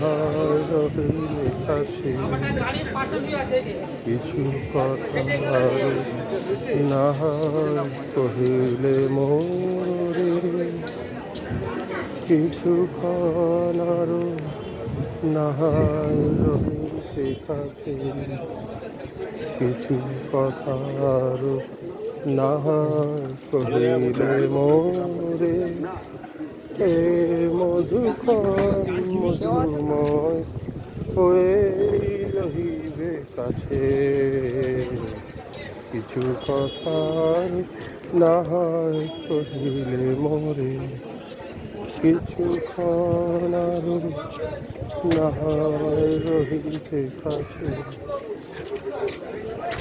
হয় কাছে কিছু কথা আরও কহিলে মোরে। কিছুক্ষণ আরও না হয় কাছে কিছু কথা আরও না হয় কহিলে মোরে। এ মধুকর মধুময় হয়ে রহিবে কাছে কিছু কথার না হয় কহিলে মরে কিছু খানার না হয় রহিতে কাছে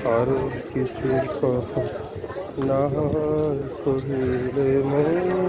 আরও কিছু কথা না হয় কহিলে মোরে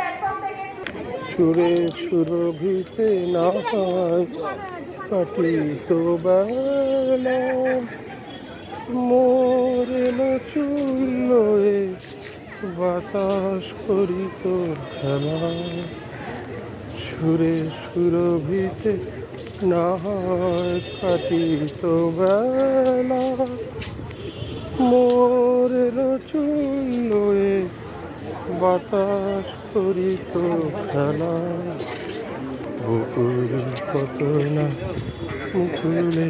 সুরে সুরভিতে না হয় কাটিত বেলা, মোরে চুল্লোয় বাতাস করিত খেলা। সুরে সুরভিতে না হয় কাটিত বেলা মোরের চুল্লোয় বাতাস করিত খেলা। বকুল কত না মুখুলে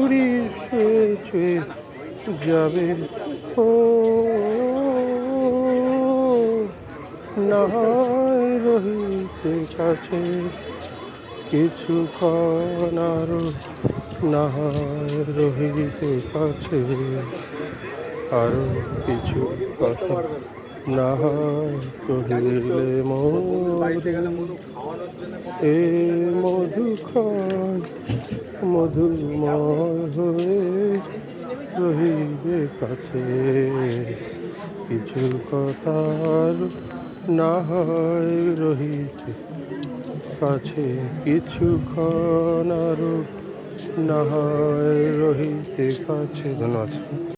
উড়ি ছুঁয়ে ছুঁয়ে যাবে। ও না রহিতে কাছে কিছু আরও। না রহিতে কাছে আরও কিছু কথা। না কহিলে এ মধু খায় মধুময় হয়ে রহিবে কাছে কিছু। কথার না হয় রহিতে কাছে। কিছুক্ষণ আরও না হয় রহিতে কাছে। ধন্যবাদ